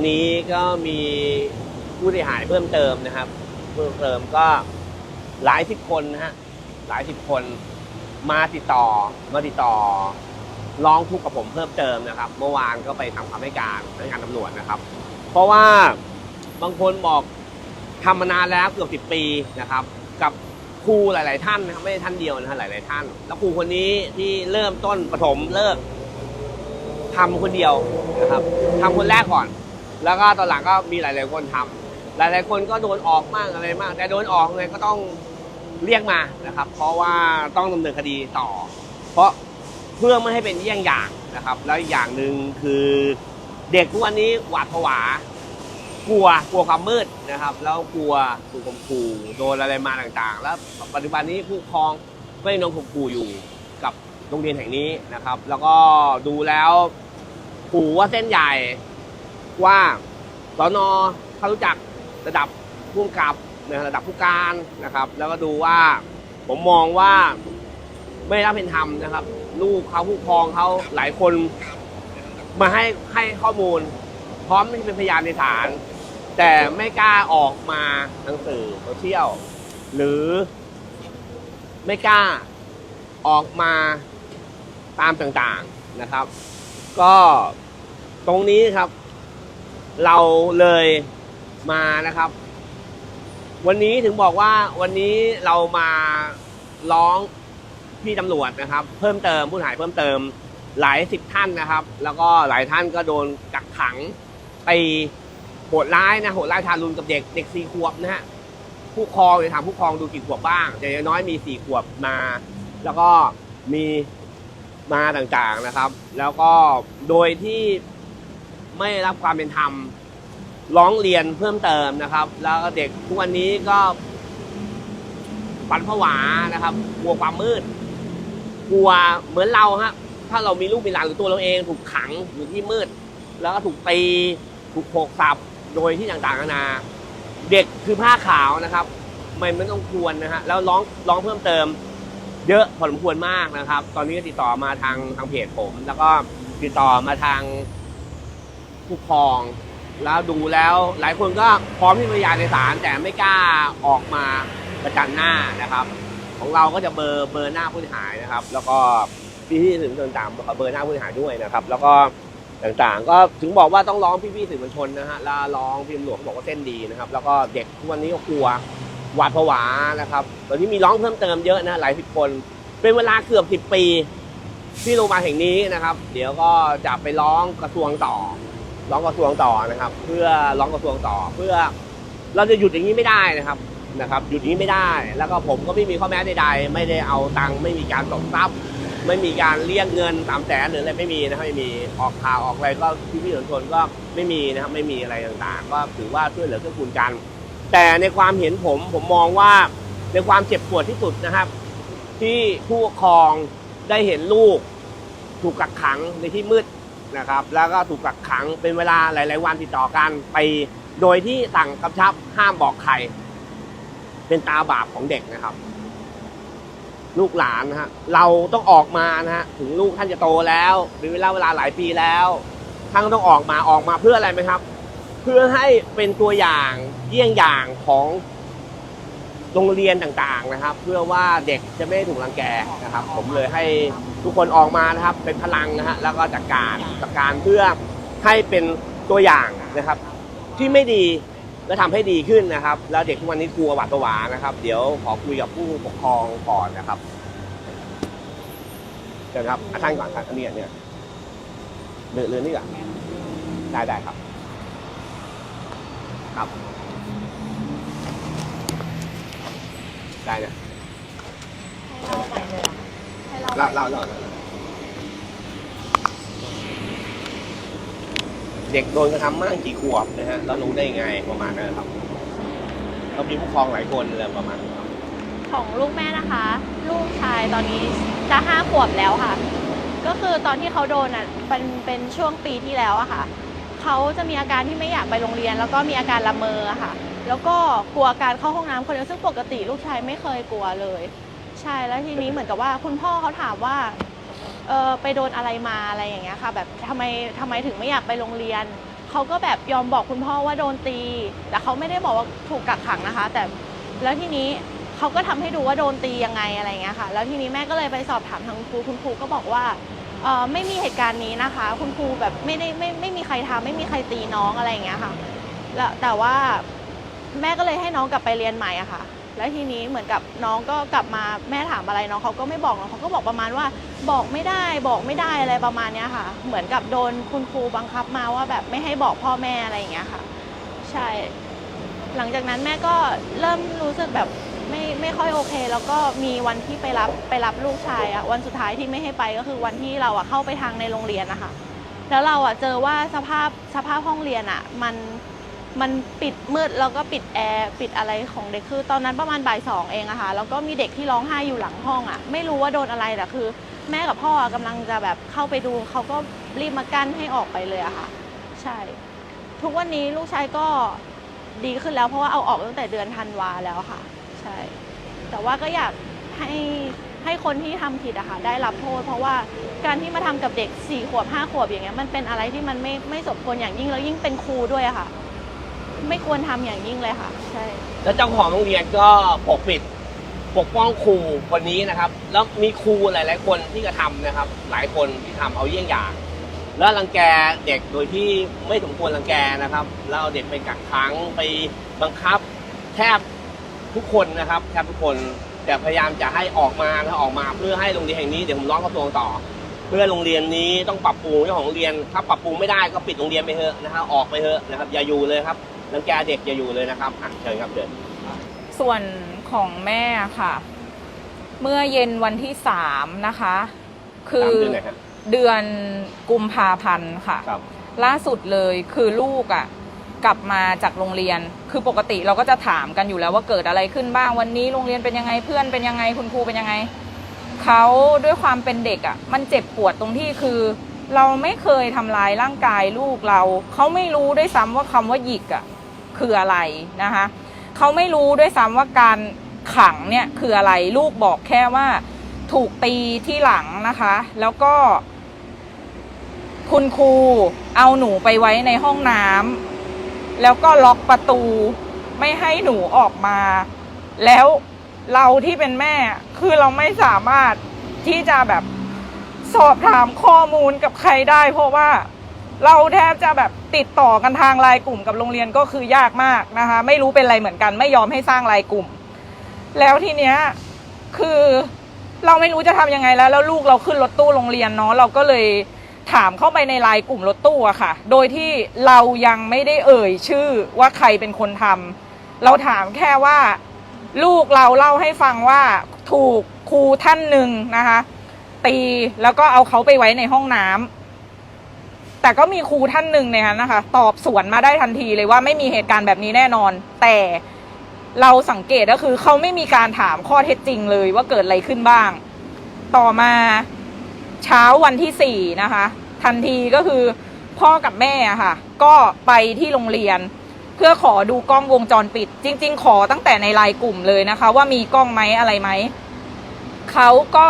ันนี้ก็มีผู้เสียหายเพิ่มเติมนะครับ เพิ่มเติมก็หลายสิบคนนะฮะหลายสิบคนมาติดต่อมาติดต่อร้องทุกข์กับผมเพิ่มเติมนะครับ เมื่อวานก็ไปทำคำให้การพนักงานตำรวจนะครับ เพราะว่าบางคนบอกทำมานานแล้วเกือบสิบปีนะครับ กับครูหลาย ๆ ท่านนะครับไม่ใช่ท่านเดียวนะฮะหลาย ๆ ท่าน แล้วครูคนนี้ที่เริ่มต้นประถมเลิกทำคนเดียวนะครับทำคนแรกก่อน แล้วก็ตอนหลังก็มีหลาย ๆ คนทำหลาย ๆ คนก็โดนออกมากอะไรมาก แต่โดนออกไงก็ต้องเรียกมานะครับ เพราะว่าต้องดำเนินคดีต่อ เพราะเพื่อไม่ให้เป็นเยี่ยงอย่างนะครับ แล้วอีกอย่างหนึ่งคือเด็กทุกวันนี้หวาดผวากลัวกลัวความมืดนะครับ แล้วกลัวถูกข่มขู่โดนอะไรมาต่างๆ แล้วปัจจุบันนี้ผู้ปกครองก็ยังโดนข่มขู่อยู่กับโรงเรียนแห่งนี้นะครับ แล้วก็ดูแล้วขู่ว่าเส้นใหญ่ ว่าสอนอเขารู้จักระดับผู้กับนะระดับผู้การนะครับ แล้วก็ดูว่าผมมองว่าไม่รับเป็นธรรมนะครับ ลูกเขาผู้ครองเขาหลายคนมาให้ให้ข้อมูล พร้อมที่เป็นพยานในศาลแต่ไม่กล้าออกมาทางสื่อโซเชียลหรือไม่กล้าออกมาตามต่างๆนะครับ ก็ตรงนี้ครับ เราเลยมานะครับ วันนี้ถึงบอกว่าวันนี้เรามาร้องพี่ตำรวจนะครับ เพิ่มเติมผู้หายเพิ่มเติมหลายสิบท่านนะครับ แล้วก็หลายท่านก็โดนกักขังไปโหดร้ายนะโหดร้ายทารุณกับเด็กเด็กสี่ขวบนะฮะผู้ครองเนี่ยถามผู้ครองดูกี่ขวบบ้างอย่างน้อยมีสี่ขวบมา แล้วก็มีมาต่างๆนะครับ แล้วก็โดยที่ ไม่รับความเป็นธรรมร้องเรียนเพิ่มเติมนะครับ แล้วก็เด็กทุกวันนี้ก็ปันผวานะครับกลัวความมืด กลัวเหมือนเราฮะถ้าเรามีลูกมีหลานหรือตัวเราเองถูกขังอยู่ที่มืด แล้วก็ถูกตีถูกโขกสับโดยที่ต่างๆนานา เด็กคือผ้าขาวนะครับไม่ไม่ต้องควรนะฮะแล้วร้องร้องเพิ่มเติม เยอะพอสมควรมากนะครับ ตอนนี้ก็ติดต่อมาทางทางเพจผม แล้วก็ติดต่อมาทาง ผู้ปกครอง แล้วดูแล้วหลายคนก็พร้อมที่จะพยานในศาลแต่ไม่กล้าออกมาประจันหน้านะครับ ของเราก็จะเบอร์เบอร์หน้าผู้เสียหายนะครับ แล้วก็พี่ที่สื่อมวลชนต่างเบอร์หน้าผู้เสียหายด้วยนะครับ แล้วก็ต่างๆ ก็ถึงบอกว่าต้องร้องพี่ๆสื่อมวลชนนะฮะแล้วร้องพิมพ์หลวงเขาบอกว่าเส้นดีนะครับ แล้วก็เด็กทุกวันนี้ก็กลัวหวาดผวานะครับตอนนี้มีร้องเพิ่มเติมเยอะนะหลายสิบคน เป็นเวลาเกือบสิบปีที่โรงพยาบาลแห่งนี้นะครับ เดี๋ยวก็จะไปร้องกระทรวงต่อ ร้องกระทรวงต่อนะครับ เพื่อร้องกระทรวงต่อเพื่อเราจะหยุดอย่างนี้ไม่ได้นะครับนะครับหยุดอย่างนี้ไม่ได้ แล้วก็ผมก็ไม่มีข้อแม้ใดๆ ไม่ได้เอาตังค์ไม่มีการตบทรัพย์ ไม่มีการเรียกเงินสามแสนหรืออะไรไม่มีนะครับไม่มีออกข่าวออกอะไรก็พี่พี่ส่วลชนก็ไม่มีนะครับไม่มีอะไรต่างๆ ก็ถือว่าช่วยเหลือเกื้อกูลกัน แต่ในความเห็นผมผมมองว่าในความเจ็บปวดที่สุดนะครับ ที่ผู้ปกครองได้เห็นลูก ถูกกักขังในที่มืด นะครับแล้วก็ถูกกักขังเป็นเวลาหลาย ๆ วันติดต่อกันไป โดยที่สั่งกำชับห้ามบอกใคร เป็นตาบาปของเด็กนะครับ ลูกหลานนะฮะเราต้องออกมานะฮะถึงลูกท่านจะโตแล้วหรือเวลาเวลาหลายปีแล้วท่านก็ต้องออกมาออกมาเพื่ออะไรไหมครับ เพื่อให้เป็นตัวอย่างเยี่ยงอย่างของ โรงเรียนต่างๆนะครับ เพื่อว่าเด็กจะไม่ถูกรังแกนะครับ ผมเลยให้ทุกคนออกมานะครับ เป็นพลังนะฮะแล้วก็จัดการจัดการเพื่อให้เป็นตัวอย่างนะครับ ที่ไม่ดีและทำให้ดีขึ้นนะครับ แล้วเด็กทุกวันนี้กลัวหวาดผวานะครับ เดี๋ยวขอคุยกับผู้ปกครองก่อนนะครับเชิญครับอาท่านก่อนครับอันนี้เนี่ยเรือนเรือนี่ก่อนได้ได้ครับ ครับ ได้นะให้เราไปเลยเหรอให้เราเล่าเล่าเล่าเด็กโดนกระทำมากกี่ขวบนะฮะแล้วรู้ได้ไงประมาณนั้นครับเรามีผู้ปกครองหลายคนเลยประมาณนั้นครับของลูกแม่นะคะ ลูกชายตอนนี้จะห้าขวบแล้วค่ะ ก็คือตอนที่เขาโดนอะเป็นเป็นช่วงปีที่แล้วอะค่ะเขาจะมีอาการที่ไม่อยากไปโรงเรียน แล้วก็มีอาการละเมออะค่ะแล้วก็กลัวการเข้าห้องน้ำคนเดียวซึ่งปกติลูกชายไม่เคยกลัวเลย ใช่แล้วทีนี้เหมือนกับว่าคุณพ่อเขาถามว่าเออไปโดนอะไรมาอะไรอย่างเงี้ยค่ะ แบบทำไมทำไมถึงไม่อยากไปโรงเรียนเขาก็แบบยอมบอกคุณพ่อว่าโดนตี แต่เขาไม่ได้บอกว่าถูกกักขังนะคะ แต่แล้วทีนี้เขาก็ทำให้ดูว่าโดนตียังไงอะไรเงี้ยค่ะ แล้วทีนี้แม่ก็เลยไปสอบถามทางครูคุณครูก็บอกว่าเออไม่มีเหตุการณ์นี้นะคะ คุณครูแบบไม่ได้ไม่ไม่มีใครทำไม่มีใครตีน้องอะไรเงี้ยค่ะแล้วแต่ว่า แม่ก็เลยให้น้องกลับไปเรียนใหม่อะค่ะ แล้วทีนี้เหมือนกับน้องก็กลับมาแม่ถามอะไรน้องเขาก็ไม่บอกน้องเขาก็บอกประมาณว่า บอกไม่ได้บอกไม่ได้อะไรประมาณเนี้ยค่ะ เหมือนกับโดนคุณครูบังคับมาว่าแบบไม่ให้บอกพ่อแม่อะไรอย่างเงี้ยค่ะ ใช่ หลังจากนั้นแม่ก็เริ่มรู้สึกแบบไม่ไม่ค่อยโอเค แล้วก็มีวันที่ไปรับไปรับลูกชายอะวันสุดท้ายที่ไม่ให้ไปก็คือวันที่เราอะเข้าไปทางในโรงเรียนนะคะแล้วเราอะเจอว่าสภาพสภาพห้องเรียนอะมัน มันปิดมืดแล้วก็ปิดแอร์ปิดอะไรของเด็กคือ ตอนนั้นประมาณบ่ายสองเองอะค่ะ แล้วก็มีเด็กที่ร้องไห้อยู่หลังห้องอะไม่รู้ว่าโดนอะไรแต่คือ แม่กับพ่อกำลังจะแบบเข้าไปดูเขาก็รีบมากั้นให้ออกไปเลยอะค่ะ ใช่ ทุกวันนี้ลูกชายก็ดีขึ้นแล้วเพราะว่าเอาออกตั้งแต่เดือนธันวาแล้วค่ะ ใช่ แต่ว่าก็อยากให้ให้คนที่ทำผิดอะค่ะได้รับโทษ เพราะว่าการที่มาทำกับเด็กสี่ขวบห้าขวบอย่างเงี้ยมันเป็นอะไรที่มันไม่ไม่สมควรอย่างยิ่งแล้วยิ่งเป็นครูด้วยอะค่ะ ไม่ควรทำอย่างยิ่งเลยค่ะ ใช่ แล้วเจ้าของโรงเรียนก็ปกปิดปกป้องครูคนนี้นะครับ แล้วมีครูหลาย ๆ คนที่กระทำนะครับ หลายคนที่ทำเอาเยี่ยงอย่าง แล้วรังแกเด็กโดยที่ไม่สมควรรังแกนะครับ แล้วเอาเด็กไปกักขังไปบังคับแทบทุกคนนะครับแทบทุกคนแต่พยายามจะให้ออกมานะออกมาเพื่อให้โรงเรียนแห่งนี้เดี๋ยวผมร้องกระทรวงต่อ เพื่อโรงเรียนนี้ต้องปรับปรุงเรื่องของโรงเรียนถ้าปรับปรุงไม่ได้ก็ปิดโรงเรียนไปเถอะนะครับออกไปเถอะนะครับอย่าอยู่เลยครับ รังแกเด็กอย่าอยู่เลยนะครับอะเชิญครับเชิญส่วนของแม่ค่ะ เมื่อเย็นวันที่สามนะคะ คือตามด้วยหน่อยครับเดือนกุมภาพันธ์ค่ะ ครับ ล่าสุดเลยคือลูกอะ่ะ กลับมาจากโรงเรียน คือปกติเราก็จะถามกันอยู่แล้วว่าเกิดอะไรขึ้นบ้างวันนี้โรงเรียนเป็นยังไงเพื่อนเป็นยังไงคุณครูเป็นยังไงเขาด้วยความเป็นเด็กอะ่ะ มันเจ็บปวดตรงที่คือ เราไม่เคยทำลายร่างกายลูกเราเขาไม่รู้ด้วยซ้ำว่าคำว่าหยิกอะ่ะ คืออะไรนะคะเขาไม่รู้ด้วยซ้ำว่าการขังเนี่ยคืออะไรลูกบอกแค่ว่าถูกตีที่หลังนะคะ แล้วก็ คุณครูเอาหนูไปไว้ในห้องน้ำแล้วก็ล็อกประตู ไม่ให้หนูออกมา แล้วเราที่เป็นแม่ คือเราไม่สามารถที่จะแบบสอบถามข้อมูลกับใครได้ เพราะว่า เราแทบจะแบบติดต่อกันทางไลน์กลุ่มกับโรงเรียนก็คือยากมากนะคะ ไม่รู้เป็นอะไรเหมือนกัน ไม่ยอมให้สร้างไลน์กลุ่ม แล้วทีเนี้ยคือเราไม่รู้จะทำยังไงแล้ว แล้วลูกเราขึ้นรถตู้โรงเรียนเนาะเราก็เลยถามเข้าไปในไลน์กลุ่มรถตู้อะค่ะ โดยที่เรายังไม่ได้เอ่ยชื่อว่าใครเป็นคนทำเราถามแค่ว่า ลูกเราเล่าให้ฟังว่าถูกครูท่านหนึ่งนะคะ ตีแล้วก็เอาเขาไปไว้ในห้องน้ำ แต่ก็มีครูท่านหนึ่งเนี่ยนะคะ ตอบสวนมาได้ทันทีเลยว่าไม่มีเหตุการณ์แบบนี้แน่นอน แต่เราสังเกตก็คือเขาไม่มีการถามข้อเท็จจริงเลยว่าเกิดอะไรขึ้นบ้าง ต่อมาเช้าวันที่สี่นะคะ ทันทีก็คือพ่อกับแม่ค่ะ ก็ไปที่โรงเรียน เพื่อขอดูกล้องวงจรปิด จริง ๆ ขอตั้งแต่ในไลน์กลุ่มเลยนะคะ ว่ามีกล้องไหมอะไรไหมเขาก็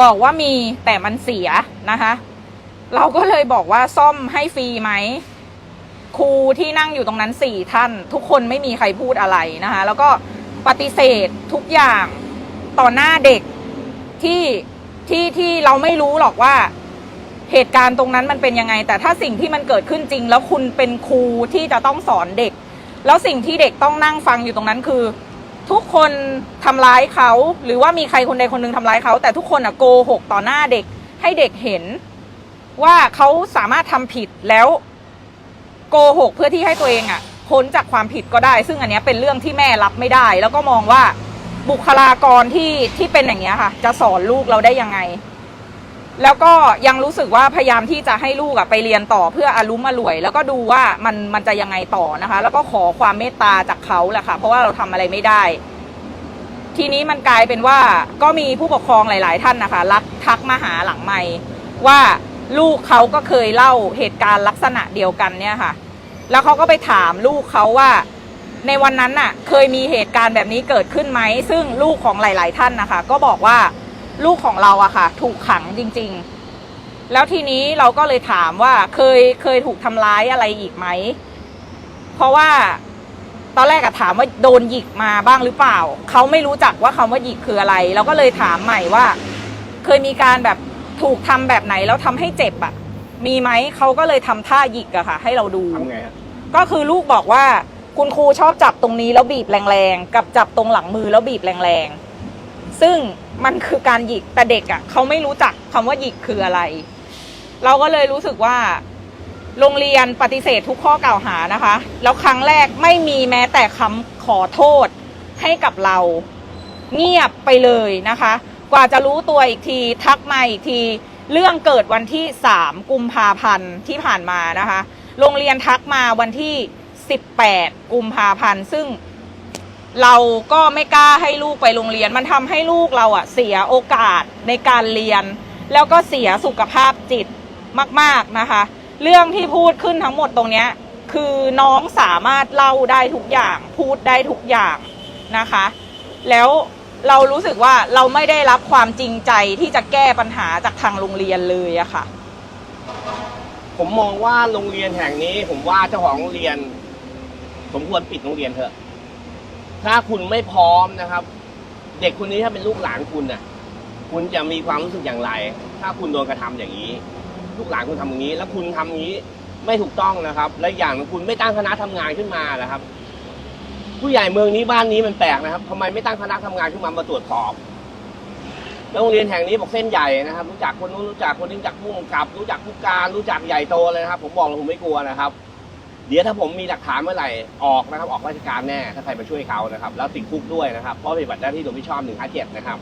บอกว่ามีแต่มันเสียนะคะ เราก็เลยบอกว่าซ่อมให้ฟรีไหมครูที่นั่งอยู่ตรงนั้นสี่ท่าน ทุกคนไม่มีใครพูดอะไรนะคะ แล้วก็ปฏิเสธทุกอย่างต่อหน้าเด็กที่ที่ที่เราไม่รู้หรอกว่าเหตุการณ์ตรงนั้นมันเป็นยังไง แต่ถ้าสิ่งที่มันเกิดขึ้นจริง แล้วคุณเป็นครูที่จะต้องสอนเด็ก แล้วสิ่งที่เด็กต้องนั่งฟังอยู่ตรงนั้นคือ ทุกคนทำร้ายเขา หรือว่ามีใครคนใดคนหนึ่งทำร้ายเขา แต่ทุกคนอะโกหกต่อหน้าเด็กให้เด็กเห็น ว่าเขาสามารถทำผิดแล้วโกหกเพื่อที่ให้ตัวเองอะพ้นจากความผิดก็ได้ ซึ่งอันนี้เป็นเรื่องที่แม่รับไม่ได้ แล้วก็มองว่าบุคลากรที่ที่เป็นอย่างเงี้ยค่ะ จะสอนลูกเราได้ยังไง แล้วก็ยังรู้สึกว่าพยายามที่จะให้ลูกอะไปเรียนต่อเพื่ออารุมอร่วย แล้วก็ดูว่ามันมันจะยังไงต่อนะคะ แล้วก็ขอความเมตตาจากเขาแหละค่ะ เพราะว่าเราทำอะไรไม่ได้ ทีนี้มันกลายเป็นว่าก็มีผู้ปกครองหลาย ๆ ท่านนะคะ รักทักมาหาหลังไม่ว่า ลูกเขาก็เคยเล่าเหตุการณ์ลักษณะเดียวกันเนี่ยค่ะ แล้วเขาก็ไปถามลูกเขาว่า ในวันนั้นน่ะ เคยมีเหตุการณ์แบบนี้เกิดขึ้นไหม ซึ่งลูกของหลาย ๆ ท่านนะคะ ก็บอกว่าลูกของเราอะค่ะ ถูกขังจริง ๆ แล้วทีนี้เราก็เลยถามว่าเคยเคยถูกทำร้ายอะไรอีกไหม เพราะว่าตอนแรกอะถามว่าโดนหยิกมาบ้างหรือเปล่า เขาไม่รู้จักว่าคำว่าหยิกคืออะไร เราก็เลยถามใหม่ว่า เคยมีการแบบ ถูกทำแบบไหนแล้วทำให้เจ็บอะมีไหมเขาก็เลยทำท่าหยิกอะค่ะ ให้เราดูทำไงฮะก็คือลูกบอกว่าคุณครูชอบจับตรงนี้แล้วบีบแรงๆ กับจับตรงหลังมือแล้วบีบแรงๆ ซึ่งมันคือการหยิกแต่เด็กอะ่ะเขาไม่รู้จักคำว่าหยิกคืออะไร เราก็เลยรู้สึกว่า โรงเรียนปฏิเสธทุกข้อกล่าวหานะคะ แล้วครั้งแรกไม่มีแม้แต่คำขอโทษให้กับเรา เงียบไปเลยนะคะ กว่าจะรู้ตัวอีกทีทักมาอีกที เรื่องเกิดวันที่ 3 กุมภาพันธ์ที่ผ่านมานะคะ โรงเรียนทักมาวันที่ 18 กุมภาพันธ์ซึ่งเราก็ไม่กล้าให้ลูกไปโรงเรียน มันทำให้ลูกเราอะเสียโอกาสในการเรียน แล้วก็เสียสุขภาพจิตมาก ๆนะคะ เรื่องที่พูดขึ้นทั้งหมดตรงเนี้ยคือน้องสามารถเล่าได้ทุกอย่างพูดได้ทุกอย่างนะคะ แล้ว เรารู้สึกว่าเราไม่ได้รับความจริงใจที่จะแก้ปัญหาจากทางโรงเรียนเลยอะค่ะ ผมมองว่าโรงเรียนแห่งนี้ ผมว่าเจ้าของโรงเรียน สมควรปิดโรงเรียนเถอะ ถ้าคุณไม่พร้อมนะครับ เด็กคนนี้ถ้าเป็นลูกหลานคุณน่ะ คุณจะมีความรู้สึกอย่างไร ถ้าคุณโดนกระทำอย่างนี้ ลูกหลานคุณทำอย่างนี้ แล้วคุณทำอย่านี้ไม่ถูกต้องนะครับ และอย่างคุณไม่ตั้งคณะทำงานขึ้นมานะครับ ผู้ใหญ่เมืองนี้บ้านนี้มันแปลกนะครับทำไมไม่ตั้งคณะทำงานขึ้นมามาตรวจสอบแล้วโรงเรียนแห่งนี้บอกเส้นใหญ่นะครับ รู้จักคนนู้นรู้จักคนนี้รู้จักผู้กำกับ รู้จักผู้การรู้จักใหญ่โตเลยนะครับ ผมบอกเลยผมไม่กลัวนะครับ เดี๋ยวถ้าผมมีหลักฐานเมื่อไหร่ออกนะครับ ออกราชการแน่ถ้าใครมาช่วยเขานะครับ แล้วติดคุกด้วยนะครับเพราะปฏิบัติหน้าที่โดยไม่ชอบหนึ่งห้าเจ็ดนะครับ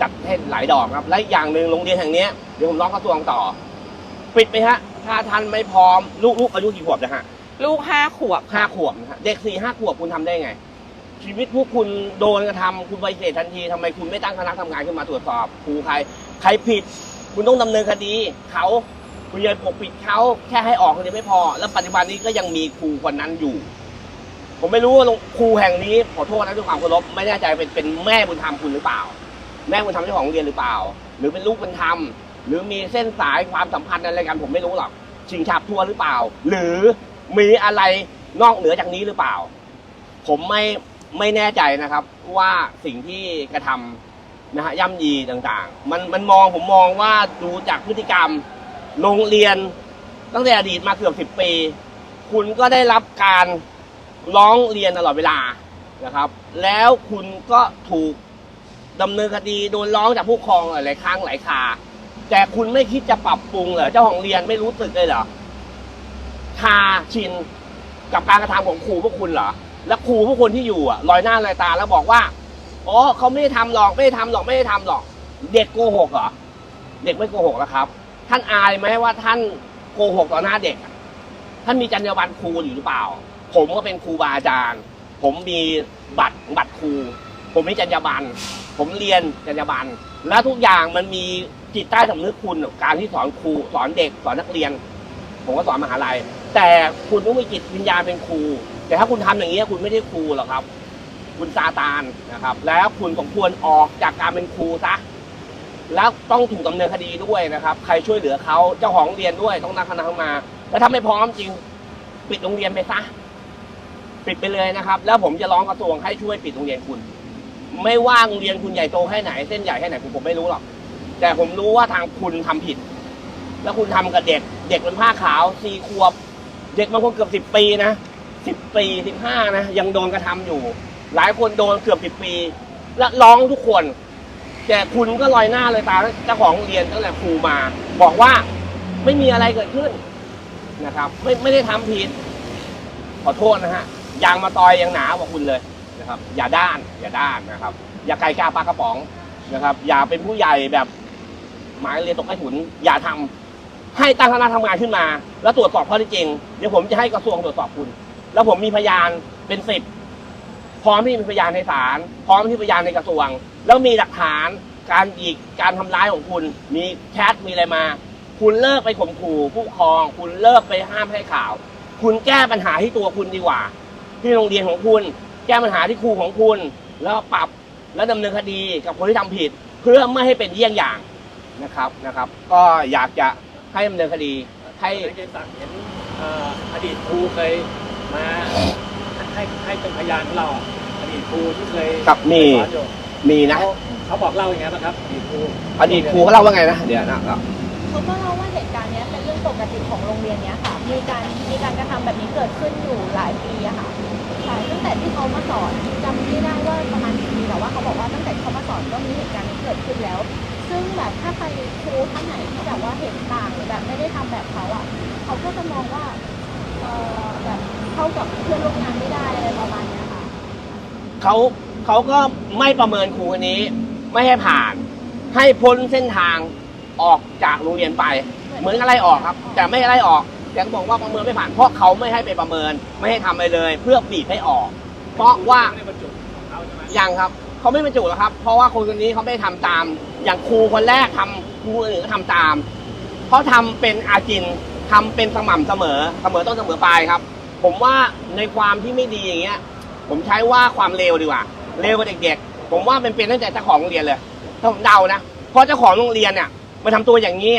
จัดให้หลายดอกครับ และอย่างหนึ่งโรงเรียนแห่งนี้เดี๋ยวผมร้องกระทรวงต่อ ปิดไหมฮะถ้าท่านไม่พร้อมลูกลูกอายุกี่ขวบนะฮะ ลูกห้าขวบห้าขวบนะฮะเด็กสี่ห้าขวบคุณทำได้ไง ชีวิตพวกคุณโดนกระทำคุณปฏิเสธทันทีทำไมคุณไม่ตั้งคณะทำงานขึ้นมาตรวจสอบครูใคร ใครผิด คุณต้องดำเนินคดีเขาคุณอย่าปกปิดเขาแค่ให้ออกคนเดียวไม่พอ แล้วปัจจุบันนี้ก็ยังมีครูคนนั้นอยู่ ผมไม่รู้ว่าโรงครูแห่งนี้ขอโทษนะด้วยความเคารพไม่แน่ใจเป็นเป็นแม่บุญธรรมคุณหรือเปล่า แม่บุญธรรมเจ้าของโรงเรียนหรือเปล่า หรือเป็นลูกบุญธรรม หรือมีเส้นสายความสัมพันธ์อะไรกันผมไม่รู้หรอก ชิงฉับทัวร์หรือเปล่า หรือ มีอะไรนอกเหนือจากนี้หรือเปล่า ผมไม่ไม่แน่ใจนะครับ ว่าสิ่งที่กระทำนะฮะย่ำยีต่างๆ มันมันมองผมมองว่าดูจากพฤติกรรมโรงเรียนตั้งแต่อดีตมาเกือบสิบปี คุณก็ได้รับการร้องเรียนตลอดเวลานะครับ แล้วคุณก็ถูกดำเนินคดีโดนร้องจากผู้ปกครองหลายครั้งหลายคาแต่คุณไม่คิดจะปรับปรุงเหรอเจ้าของเรียนไม่รู้สึกเลยเหรอ ชาชินกับการกระทำของครูพวกคุณเหรอ แล้วครูพวกคนที่อยู่อะลอยหน้าลอยตาแล้วบอกว่าอ๋อเขาไม่ได้ทำหรอกไม่ได้ทำหรอกไม่ได้ทำหรอก เด็กโกหกเหรอเด็กไม่โกหกแล้วครับ ท่านอายไหมว่าท่านโกหกต่อหน้าเด็ก ท่านมีจรรยาบรรณครูอยู่หรือเปล่า ผมก็เป็นครูบาอาจารย์ ผมมีบัตรบัตรครู ผมมีจรรยาบรรณผมเรียนจรรยาบรรณและทุกอย่างมันมีจิตใต้สำนึกคุณการที่สอนครูสอนเด็กสอนนักเรียน ผมก็สอนมหาลัย แต่คุณต้องมีจิตวิญญาณเป็นครู แต่ถ้าคุณทำอย่างนี้คุณไม่ได้ครูหรอกครับ คุณซาตานนะครับ แล้วคุณสมควรออกจากการเป็นครูซะแล้วต้องถูกดำเนินคดีด้วยนะครับ ใครช่วยเหลือเขาเจ้าของเรียนด้วยต้องนักคณะมา แล้วถ้าไม่พร้อมจริง ปิดโรงเรียนไปซะปิดไปเลยนะครับ แล้วผมจะร้องกระทรวงให้ช่วยปิดโรงเรียนคุณ ไม่ว่าโรงเรียนคุณใหญ่โตแค่ไหนเส้นใหญ่แค่ไหนผมผมไม่รู้หรอกแต่ผมรู้ว่าทางคุณทำผิด แล้วคุณทำกับเด็ก เด็กเป็นผ้าขาวสี่ขวบ เด็กบางคนเกือบสิบปีนะสิบปีสิบห้านะยังโดนกระทำอยู่ หลายคนโดนเกือบสิบปี และร้องทุกคน แต่คุณก็ลอยหน้าเลยตาเจ้าของเรียนตั้งแต่ครูมา บอกว่าไม่มีอะไรเกิดขึ้นนะครับ ไม่ไม่ได้ทำผิด ขอโทษนะฮะยางมาตอยยังหนากว่าคุณเลยนะครับ อย่าด้าน อย่าด้านนะครับ อย่าไก่กาปลากระป๋องนะครับ อย่าเป็นผู้ใหญ่แบบหมายเรียนตกใต้ถุนอย่าทำ ให้ตั้งคณะทำงานขึ้นมา แล้วตรวจสอบข้อเท็จจริง เดี๋ยวผมจะให้กระทรวงตรวจสอบคุณ แล้วผมมีพยานเป็นสิบพร้อมที่มีพยานในศาลพร้อมที่พยานในกระทรวง แล้วมีหลักฐานการหยิกการทำร้ายของคุณ มีแชทมีอะไรมา คุณเลิกไปข่มขู่ผู้ครอง คุณเลิกไปห้ามให้ข่าว คุณแก้ปัญหาที่ตัวคุณดีกว่า ที่โรงเรียนของคุณ แก้ปัญหาที่ครูของคุณ แล้วปรับแล้วดำเนินคดีกับคนที่ทำผิด เพื่อไม่ให้เป็นเยี่ยงอย่างนะครับนะครับ ก็อยากจะ ให้ดำเนินคดีให้ให้เจนสักดิ์เห็นเอ่ออดีตครูเคยมาให้ให้เป็นพยานของเราอะอดีตครูที่เคยกับมี สอนอยู่มีนะ เขาเขาบอกเล่าอย่างไงบ้างครับอดีตครูอดีตครูเขาเล่าว่าไงนะ เดี๋ยวนะครับเขาก็เล่าว่าเหตุการณ์เนี้ยเป็นเรื่องปกติของโรงเรียนเนี้ยค่ะ มีการมีการกระทำแบบนี้เกิดขึ้นอยู่หลายปีอะค่ะใช่ตั้งแต่ที่เขามาสอนจำไม่ได้ว่าประมาณกี่ปีแต่ว่าเขาบอกว่าตั้งแต่ที่เขามาสอนก็มีเหตุการณ์นี้เกิดขึ้นแล้ว ซึ่งแบบถ้าใครครูท่านไหนที่แบบว่าเห็นต่างหรือแบบไม่ได้ทำแบบเขาอะเขาก็จะมองว่าเออแบบเข้ากับเพื่อนร่วมงานไม่ได้อะไรประมาณเนี้ยค่ะ เขาเขาก็ไม่ประเมินครูคนนี้ ไม่ให้ผ่าน ให้พ้นเส้นทางออกจากโรงเรียนไป เหมือนกับไล่ออกครับ แต่ไม่ไล่ออกแต่ก็บอกว่าประเมินไม่ผ่านเพราะเขาไม่ให้ไปประเมิน ไม่ให้ทำอะไรเลย เพื่อบีบให้ออก เพราะว่าไม่ได้บรรจุของเขาใช่ไหมยังครับ เขาไม่บรรจุหรอกครับ เพราะว่าคนคนนี้เขาไม่ได้ทำตาม อย่างครูคนแรกทำครูคนอื่นก็ทำตามเขาทำเป็นอาจินทำเป็นสม่ำเสมอเสมอต้นเสมอปลายครับ ผมว่าในความที่ไม่ดีอย่างเงี้ย ผมใช้ว่าความเลวดีกว่าเลวกว่าเด็กๆ ผมว่าเป็นเป็นตั้งแต่เจ้าของโรงเรียนเลยถ้าผมเดานะเพราะเจ้าของโรงเรียนเนี่ยมาทำตัวอย่างนี้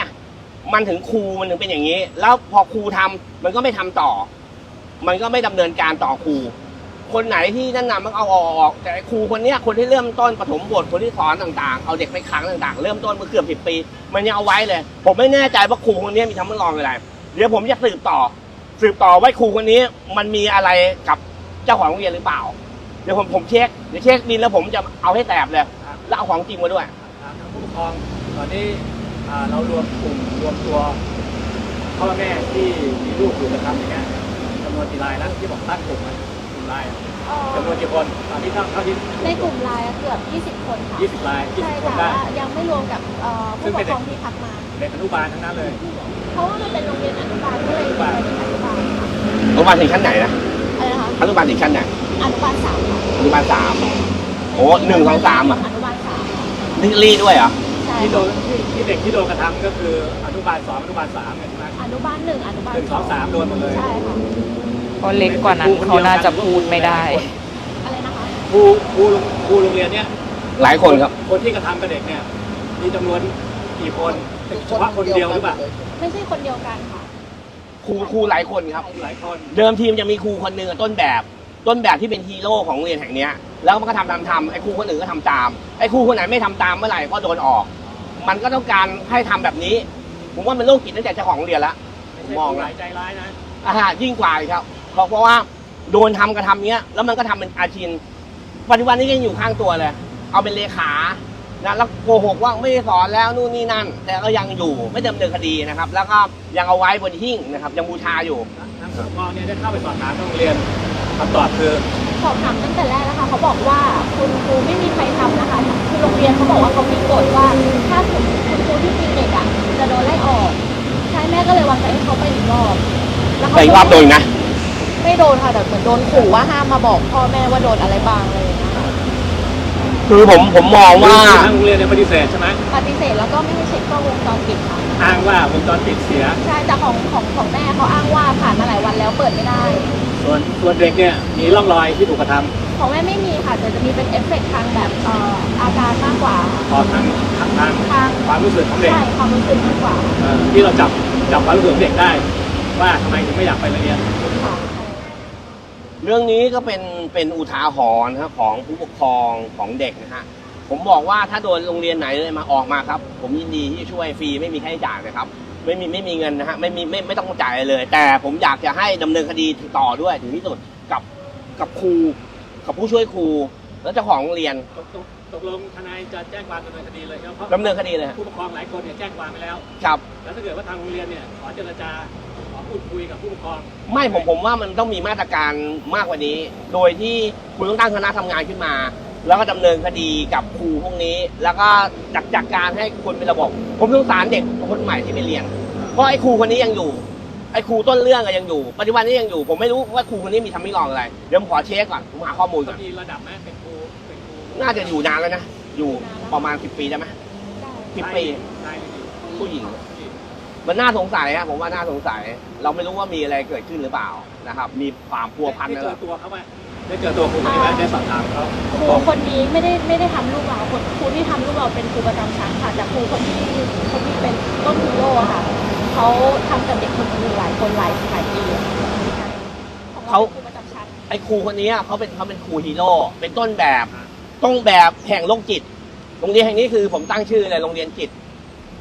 มันถึงครูมันถึงเป็นอย่างนี้ แล้วพอครูทำมันก็ไม่ทำต่อ มันก็ไม่ดำเนินการต่อครู คนไหนที่แนะนำมันเอาออก แต่ไอ้ครูคนเนี้ยคนที่เริ่มต้นปฐมบทคนที่สอนต่างๆ เอาเด็กไปขังต่างๆ เริ่มต้นเมื่อเกือบสิบปี มันยังเอาไว้เลย ผมไม่แน่ใจว่าครูคนนี้มีทำมันรองอะไร เดี๋ยวผมจะสืบต่อ สืบต่อว่าครูคนนี้มันมีอะไรกับเจ้าของโรงเรียนหรือเปล่า เดี๋ยวผมผมเช็คเดี๋ยวเช็คบินแล้วผมจะเอาให้แตบเลยแล้วเอาของจริงมาด้วย ทางผู้ปกครองตอนนี้อ่าเรารวมกลุ่มรวมตัวพ่อแม่ที่มีลูกอยู่นะครับอย่างเงี้ยจำนวนกี่รายแล้วที่บอกตั้งกลุ่มมัน ลุ่มรายจำนวนกี่คนตอนนี้เท่าเท่าที่ ในกลุ่มไลน์อะเกือบ 20 คนค่ะยี่สิบรายยี่ใช่สิบคนค่ะได้ว่ายังไม่รวมกับเอ่อซึ่ผู้งปเป็กนเด็กครองที่พักมา เด็กอนุบาลทั้งนั้นเลย เพราะว่ามันเป็นโรงเรียนอนุบาลก็เลยเป็นเด็กอนุบาลค่ะอนุบาลถึงขั้นไหนนะอะไรนะคะอนุบาลถึงขั้นไหนอนุบาลสามค่ะอนุบาลสาม โอ้หนึ่งสองสามอะ อนุบาลสามค่ะนี่รีด้วยเหรอ ใช่ที่โดนที่ที่เด็กที่โดนกระทำก็คืออนุบาลสองอนุบาลสามเนี่ยใช่ไหมอนุบาลหนึ่งอนุบาลหนึ่งสองสามโดนหมดเลย ใช่ค่ะ เพราะเล็กกว่านั้นเขาน่าจะพูดไม่ได้ อะไรนะคะครูครูครูโรงเรียนเนี้ยหลายคนครับ คนที่กระทำกับเด็กเนี่ยมีจำนวนกี่คนเฉพาะคนเดียวหรือเปล่าไม่ใช่คนเดียวกันค่ะ ครูครูหลายคนครับ หลายคนเดิมทีมจะมีครูคนหนึ่งอะต้นแบบ ต้นแบบที่เป็นฮีโร่ของโรงเรียนแห่งเนี้ยแล้วมันก็ทำตามทำไอ้ครูคนอื่นก็ทำตามไอ้ครูคนไหนไม่ทำตามเมื่อไหร่ก็โดนออก มันก็ต้องการให้ทำแบบนี้ ผมว่ามันโรคจิตตั้งแต่เจ้าของโรงเรียนแล้วไม่ใช่มองผู้นะหลายใจร้ายนะ อาหารยิ่งกว่าอีกครับ เพราะเพราะว่าโดนทำกระทำเนี้ย แล้วมันก็ทำเป็นอาชีพปัจจุบันนี้ยังอยู่ข้างตัวเลย เอาเป็นเลขานะแล้วโกหกว่าไม่ได้สอนแล้วนู่นนี่นั่น แต่ก็ยังอยู่ไม่ดำเนินคดีนะครับ แล้วก็ยังเอาไว้บนหิ้งนะครับ ยังบูชาอยู่ทางผู้ปกครองเนี่ยได้เข้าไปสอบถามโรงเรียนคำตอบคือสอบถามตั้งแต่แรกนะคะ เขาบอกว่าคุณครูไม่มีใครทำนะคะคือโรงเรียนเขาบอกว่าเขามีกฎว่าถ้าคุณคุณครูที่ตีเด็กอะจะโดนไล่ออกใช่แม่ก็เลยวางใจให้เขาไปอีกรอบแล้วเขาแต่อีกรอบโดนอีกนะ ไม่โดนค่ะแต่เหมือนโดนขู่ว่าห้ามมาบอกพ่อแม่ว่าโดนอะไรบ้างอะไรอย่างเงี้ยค่ะคือผมผมมองว่า ทางโรงเรียนเนี่ยปฏิเสธใช่ไหมปฏิเสธแล้วก็ไม่ให้เช็คกล้องวงจรปิดค่ะอ้างว่าวงจรปิดเสีย ใช่แต่ของของของแม่เขาอ้างว่าผ่านมาหลายวันแล้วเปิดไม่ได้ ส่วนส่วนเด็กเนี่ยมีร่องรอยที่ถูกกระทำของแม่ไม่มีค่ะแต่จะมีเป็นเอฟเฟกต์ทางแบบเอ่ออาการมากกว่าออกทางทางทางทางความรู้สึกของเด็กใช่ความรู้สึกมากกว่าเอ่อที่เราจับจับความรู้สึกของเด็กได้ ว่าทำไมถึงไม่อยากไปโรงเรียน ค่ะ เรื่องนี้ก็เป็นเป็นอุทาหรณ์นะครับของผู้ปกครองของเด็กนะฮะผมบอกว่าถ้าโดนโรงเรียนไหนเลยมาออกมาครับ ผมยินดีที่จะช่วยฟรีไม่มีค่าใช้จ่ายนะครับ ไม่มีไม่มีเงินนะฮะไม่มีไม่ไม่ต้องจ่ายอะไรเลย แต่ผมอยากจะให้ดำเนินคดีต่อด้วยถึงที่สุดกับกับครูกับผู้ช่วยครู แล้วเจ้าของโรงเรียน ตกตกตกลงทนายจะแจ้งความดำเนินคดีเลยครับเพราะดำเนินคดีเลยฮะผู้ปกครองหลายคนเนี่ยแจ้งความไปแล้ว ครับ แล้วถ้าเกิดว่าทางโรงเรียนเนี่ยขอเจรจาขอ พูดคุยกับผู้ปกครองไม่ผมผมว่ามันต้องมีมาตรการมากกว่านี้ โดยที่คุณต้องตั้งคณะทำงานขึ้นมา แล้วก็ดำเนินคดีกับครูพวกนี้ แล้วก็จัดจัดการให้คนเป็นระบบ ผมสงสารเด็กคนใหม่ที่ไปเรียน เพราะไอ้ครูคนนี้ยังอยู่ ไอ้ครูต้นเรื่องอะยังอยู่ ปัจจุบันนี้ยังอยู่ ผมไม่รู้ว่าครูคนนี้มีทำไม่รองอะไร เดี๋ยวผมขอเช็คก่อน ผมหาข้อมูลก่อน มีระดับไหมเป็นครูเป็นครูน่าจะอยู่นานแล้วนะ อยู่ประมาณสิบปีได้ไหมสิบปี ชายหรือหญิงผู้หญิง มันน่าสงสัยครับผมว่าน่าสงสัย เราไม่รู้ว่ามีอะไรเกิดขึ้นหรือเปล่านะครับ มีความพัวพันได้นะเจคอรับตัวเขาไหมได้เจอตัวครูคนนี้ไหมได้สอบถามเขาครูคนนี้ไม่ได้ไม่ได้ทำลูกเราคนครูที่ทำลูกเราเป็นครูประจำชั้นค่ะแต่ครูคนที่คนที่เป็นต้นฮีโร่อะค่ะเขาทำกับเด็กคนอื่นหลายคนหลายหลายปีอะของเขาป็นครูประจำชั้น ไอ้ครูคนนี้เขาเป็นเขาเป็นครูฮีโร่เป็นต้นแบบต้นแบบแห่งโรคจิต โรงเรียนแห่งนี้คือผมตั้งชื่อเลยโรงเรียนจิต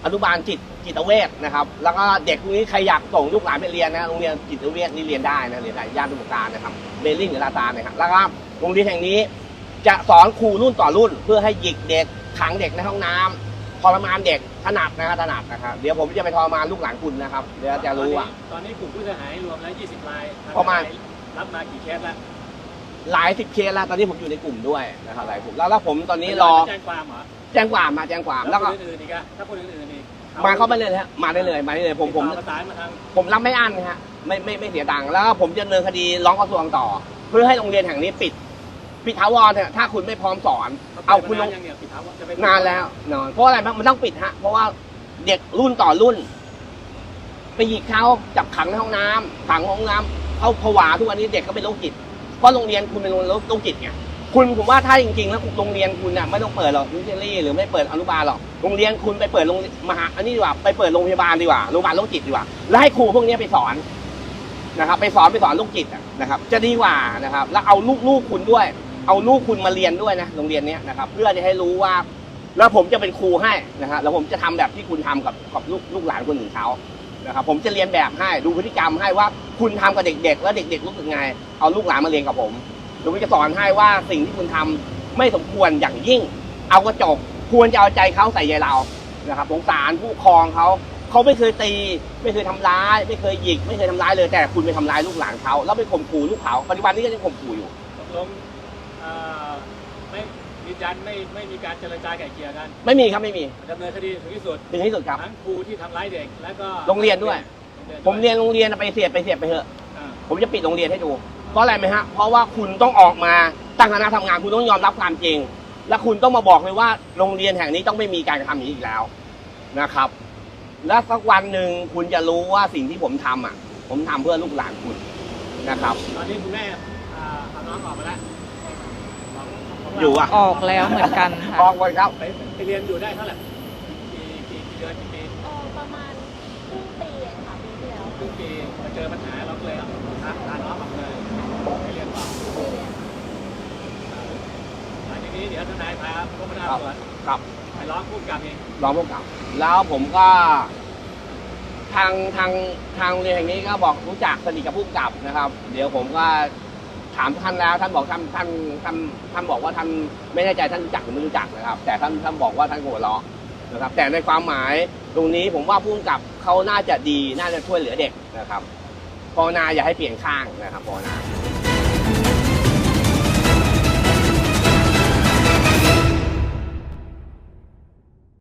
อนุบาลจิต จิตเวชนะครับ แล้วก็เด็กพวกนี้ใครอยากส่งลูกหลานไปเรียนนะโรงเรียนจิตเวชนี่เรียนได้นะเรียนได้ย่านสมุทรปราการนะครับเบลลิงหรือลาตานะครับแล้วก็โรงเรียนแห่งนี้ จะสอนครูรุ่นต่อรุ่น เพื่อให้หยิกเด็กขังเด็กในห้องน้ำทรมานเด็กถนัดนะครับถนัดนะครับเดี๋ยวผมจะไปทรมานลูกหลานคุณนะครับเดี๋ยวจะรู้อะ ตอนนี้กลุ่มผู้เสียหายรวมแล้ว 20รายทงประมาณ รับมากี่เคสแล้วหลายสิบเคสแล้วตอนนี้ผมอยู่ในกลุ่มด้วยนะครับหลายกลุ่มแล้วแล้วผมตอนนี้รอแจ้งความเหรอแจ้งความมาแจ้งความแล้แล้ววคก็ นอื่นๆอีกอะถ้าคนอื่นๆอีก มาเข้ามาเลยนะฮะมาได้เลยมาได้เลยผมผมติดต่อประสานมาทางผมรับไม่อั้นนะฮะไม่ไม่ไม่เสียตังค์แล้วก็ผมจะดำเนินคดีร้องกระทรวงต่อ เพื่อให้โรงเรียนแห่งนี้ปิดปิดถาวรเนี่ยถ้าคุณไม่พร้อมสอน เอาคุณลงนยังเนี่ยปิดทับจะไปนานแล้วนอนเพราะอะไรบ้างมันต้องปิดฮะ เพราะว่าเด็กรุ่นต่อรุ่น ไปหยิกเขาจับขังในห้องน้ำขังห้องน้ำเขาผวาทุกวันนี้เด็กก็เป็นโรคจิตเพราะโรงเรียนคุณเป็นโรงเรียนโรคจิตไง คุณผมว่าถ้าจริงๆแล้วโรงเรียนคุณน่ะไม่ต้องเปิดหรอกวิเทอรี่หรือไม่เปิดอนุบาลหรอกโรงเรียนคุณไปเปิดโรงมหาอันนี้ดีกว่าไปเปิดโรงพยาบาลดีกว่าโรงพยาบาลโรคจิตดีกว่าแล้วให้ครูพวกนี้ไปสอนนะครับ ไปสอนไปสอนโรคจิตนะครับ จะดีกว่านะครับ แล้วเอาลูกลูกคุณด้วย เอาลูกคุณมาเรียนด้วยนะโรงเรียนนี้นะครับ เพื่อจะให้รู้ว่า แล้วผมจะเป็นครูให้นะฮะแล้วผมจะทำแบบที่คุณทำกับกับลูกลูกหลานคนอื่นเขานะครับผมจะเรียนแบบให้ดูพฤติกรรมให้ว่าคุณทำกับเด็ก ๆ แล้วเด็ก ๆ รู้สึกไงเอาลูกหลานมาเรียนกับผม ผมจะสอนให้ว่าสิ่งที่คุณทำไม่สมควรอย่างยิ่ง เอากระจกควรจะเอาใจเขาใส่ใจเรานะครับสงสารผู้ปกครองเขาเขาไม่เคยตี ไม่เคยทำร้าย ไม่เคยหยิก ไม่เคยทำร้ายเลย แต่คุณไปทำร้ายลูกหลานเขาแล้วไปข่มขู่ลูกเขาปัจจุบันนี้ก็ยังข่มขู่อยู่ตกลงเอ่อไม่ยืนยันไม่ไม่มีการเจรจาไก่เกลี่ยกัน ไม่มีครับไม่มีดำเนินคดีถึงที่สุดถึงที่สุดครับทั้งครูที่ทำร้ายเด็กแล้วก็โรงเรียนด้วย ผมเรียนโรงเรียนไปเสียดไปเสียดไปเถอะอ่าผมจะปิดโรงเรียนให้ดูเพ ราะอะไรไหมฮะ เพราะว่าคุณต้องออกมาตั้งคณะทำงานคุณต้องยอมรับความจริง และคุณต้องมาบอกเลยว่าโรงเรียนแห่งนี้ต้องไม่มีการกระทำอย่างนี้อีกแล้วนะครับ และสักวันหนึ่งคุณจะรู้ว่าสิ่งที่ผมทำอะ ผมทำเพื่อลูกหลานคุณนะครับ ตอนนี้คุณแม่อ่าเอาน้องออกมาแล้วของของเราอยู่อะออกแล้วเหมือนกันค่ะออกไปครับไปไปเรียนอยู่ได้เท่าไหร่กี่กี่กี่เดือนกี่ปีเออประมาณค รึ่งปีเองค่ะปีที่แล้วครึ่งปีมาเจอปัญหาเราก็เลยเอาพาพาน้องออกเลยไปเรียนต่อปีเรียนหลังจากนี้เดี๋ยวทนายพาพวกพนักงานสวนครับไปร้องผู้กำกับเองรองผู้กำกับ แล้วผมก็ ทางทางทางโรงเรียนแห่งนี้ก็บอกรู้จักสนิทกับผู้กำกับนะครับ เดี๋ยวผมก็ถามท่านแล้วท่านบอกท่านท่านท่านท่านบอกว่าท่านไม่แน่ใจท่านรู้จักหรือไม่รู้จักนะครับ แต่ท่านท่านบอกว่าท่านหัวเราะนะครับ แต่ในความหมายตรงนี้ผมว่าผู้กำกับ เขาน่าจะดีน่าจะช่วยเหลือเด็กนะครับภาวนาอย่าให้เปลี่ยนข้างนะครับภาวนา